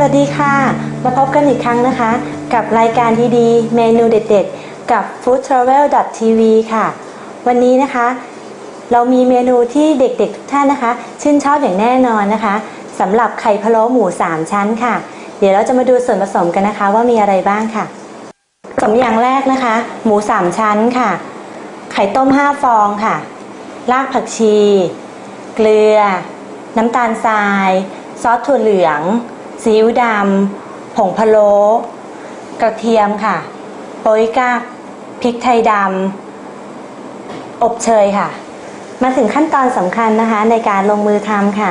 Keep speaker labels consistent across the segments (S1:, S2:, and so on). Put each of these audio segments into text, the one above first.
S1: สวัสดีค่ะ มาพบกันอีกครั้งนะคะ กับรายการดีๆเมนูเด็ดๆ กับ foodtravel.tv ค่ะ วันนี้นะคะ เรามีเมนูที่เด็กๆทุกท่านนะคะ ชื่นชอบอย่างแน่นอนนะคะสำหรับไข่พะโล้หมู 3 ชั้นค่ะ เดี๋ยวเราจะมาดูส่วนผสมกันนะคะ ว่ามีอะไรบ้างค่ะผสมอย่างแรกนะคะ หมู 3 ชั้นค่ะ ไข่ต้ม 5 ฟองค่ะ รากผักชี เกลือ น้ำตาลทราย ซอสถั่วเหลือง ซีอิ๊วดำผงพะโล้กระเทียมค่ะ โป๊ยกักพริกไทยดำอบเชยค่ะ มาถึงขั้นตอนสำคัญนะคะ ในการลงมือทำค่ะ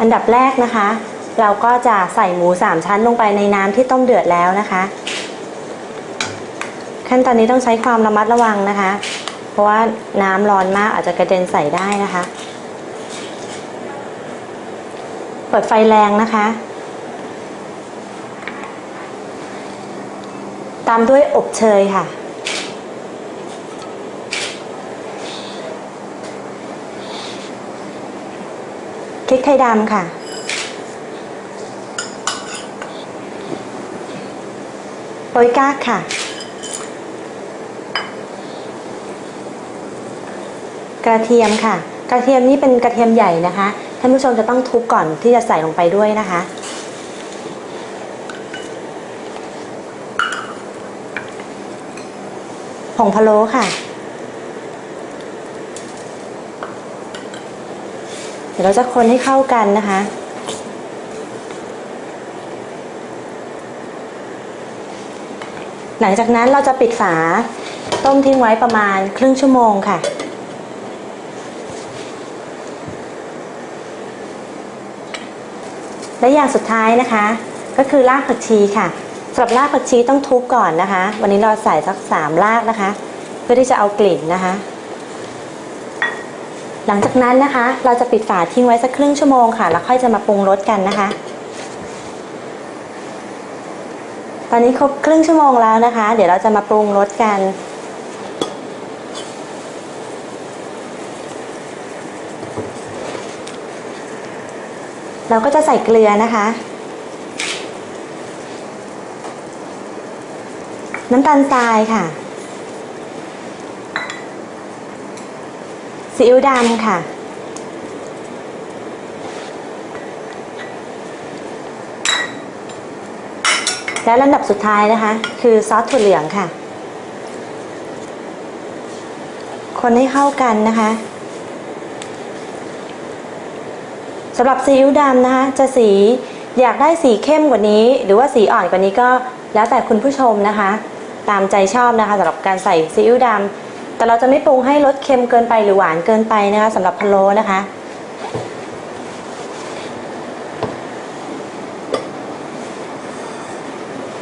S1: อันดับแรกนะคะ เราก็จะใส่หมูสามชั้นลงไปในน้ำที่ต้มเดือดแล้วนะคะ ขั้นตอนนี้ต้องใช้ความระมัดระวังนะคะ เพราะว่าน้ำร้อนมากอาจจะกระเด็นใส่ได้นะคะ เปิดไฟแรงนะคะ ตามด้วยอบเชยค่ะ พริกไทยดำค่ะ โป๊ยก้ากค่ะ กระเทียมค่ะ กระเทียมนี่เป็นกระเทียมใหญ่นะคะ ท่านผู้ชมจะต้องทุบก่อนที่จะใส่ลงไปด้วยนะคะ ผงพะโล้ค่ะ เดี๋ยวเราจะคนให้เข้ากันนะคะ หลังจากนั้นเราจะปิดฝาต้มทิ้งไว้ประมาณครึ่งชั่วโมงค่ะและอย่างสุดท้ายนะคะ ก็คือรากผักชีค่ะ สำหรับรากผักชีต้องทุบก่อนนะคะ วันนี้เราใส่สักสามรากนะคะ เพื่อที่จะเอากลิ่นนะคะ หลังจากนั้นนะคะ เราจะปิดฝาทิ้งไว้สักครึ่งชั่วโมงค่ะ แล้วค่อยจะมาปรุงรสกันนะคะ ตอนนี้ครบครึ่งชั่วโมงแล้วนะคะ เดี๋ยวเราจะมาปรุงรสกันเราก็จะใส่เกลือนะคะ น้ำตาลทรายค่ะ ซีอิ๊วดำค่ะ และลำดับสุดท้ายนะคะ คือซอสถั่วเหลืองค่ะ คนให้เข้ากันนะคะสำหรับซีอิ๊วดำนะคะ จะสีอยากได้สีเข้มกว่านี้ หรือว่าสีอ่อนกว่านี้ก็แล้วแต่คุณผู้ชมนะคะ ตามใจชอบนะคะสำหรับการใส่ซีอิ๊วดำแต่เราจะไม่ปรุงให้รสเค็มเกินไปหรือหวานเกินไปนะคะสำหรับพะโล้นะคะ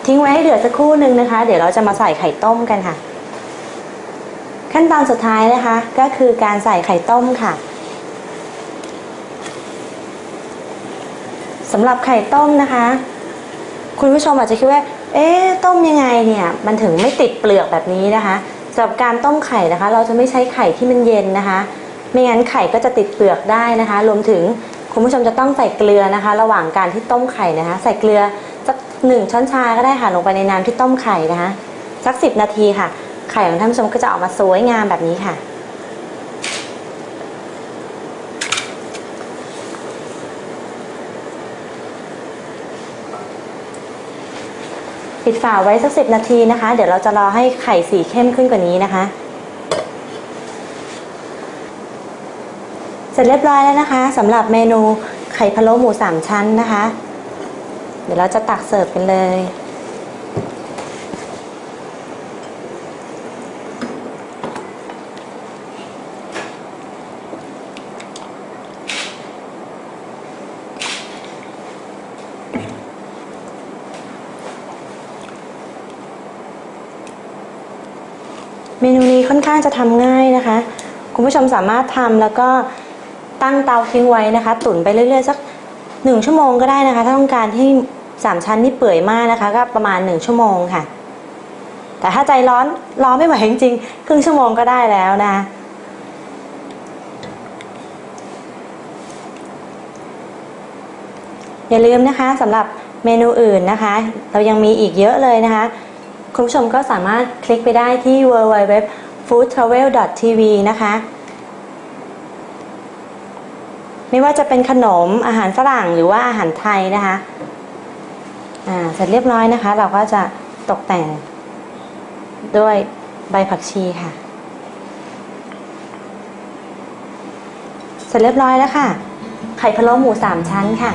S1: ทิ้งไว้ให้เดือดสักครู่หนึ่งนะคะ เดี๋ยวเราจะมาใส่ไข่ต้มกันค่ะ ขั้นตอนสุดท้ายนะคะ ก็คือการใส่ไข่ต้มค่ะสำหรับไข่ต้มนะคะ คุณผู้ชมอาจจะคิดว่า เอ๊ะต้มยังไงเนี่ยมันถึงไม่ติดเปลือกแบบนี้นะคะสำหรับการต้มไข่นะคะ เราจะไม่ใช้ไข่ที่มันเย็นนะคะ ไม่งั้นไข่ก็จะติดเปลือกได้นะคะ รวมถึงคุณผู้ชมจะต้องใส่เกลือนะคะ ระหว่างการที่ต้มไข่นะคะ ใส่เกลือสักหนึ่งช้อนชาก็ได้ค่ะลงไปในน้ำที่ต้มไข่นะคะ สักสิบนาทีค่ะ ไข่ของท่านผู้ชมก็จะออกมาสวยงามแบบนี้ค่ะ ปิดฝาไว้สักสิบนาทีนะคะ เดี๋ยวเราจะรอให้ไข่สีเข้มขึ้นกว่านี้นะคะ เสร็จเรียบร้อยแล้วนะคะสำหรับเมนูไข่พะโล้หมูสามชั้นนะคะ เดี๋ยวเราจะตักเสิร์ฟกันเลย ค่อนข้างจะทำง่ายนะคะ คุณผู้ชมสามารถทำแล้วก็ตั้งเตาทิ้งไว้นะคะ ตุ๋นไปเรื่อยๆสักหนึ่งชั่วโมงก็ได้นะคะ ถ้าต้องการที่สามชั้นนี่เปื่อยมากนะคะ ก็ประมาณหนึ่งชั่วโมงค่ะ แต่ถ้าใจร้อนร้อนไม่ไหวจริงๆครึ่งชั่วโมงก็ได้แล้วนะอย่าลืมนะคะสำหรับเมนูอื่นนะคะ เรายังมีอีกเยอะเลยนะคะ คุณผู้ชมก็สามารถคลิกไปได้ที่ foodtravel.tv นะคะ ไม่ว่าจะเป็นขนมอาหารฝรั่งหรือว่าอาหารไทยนะคะ อ่า เสร็จเรียบร้อยนะคะ เราก็จะตกแต่งด้วยใบผักชีค่ะ เสร็จเรียบร้อยแล้วค่ะ ไข่พะโล้หมูสามชั้นค่ะ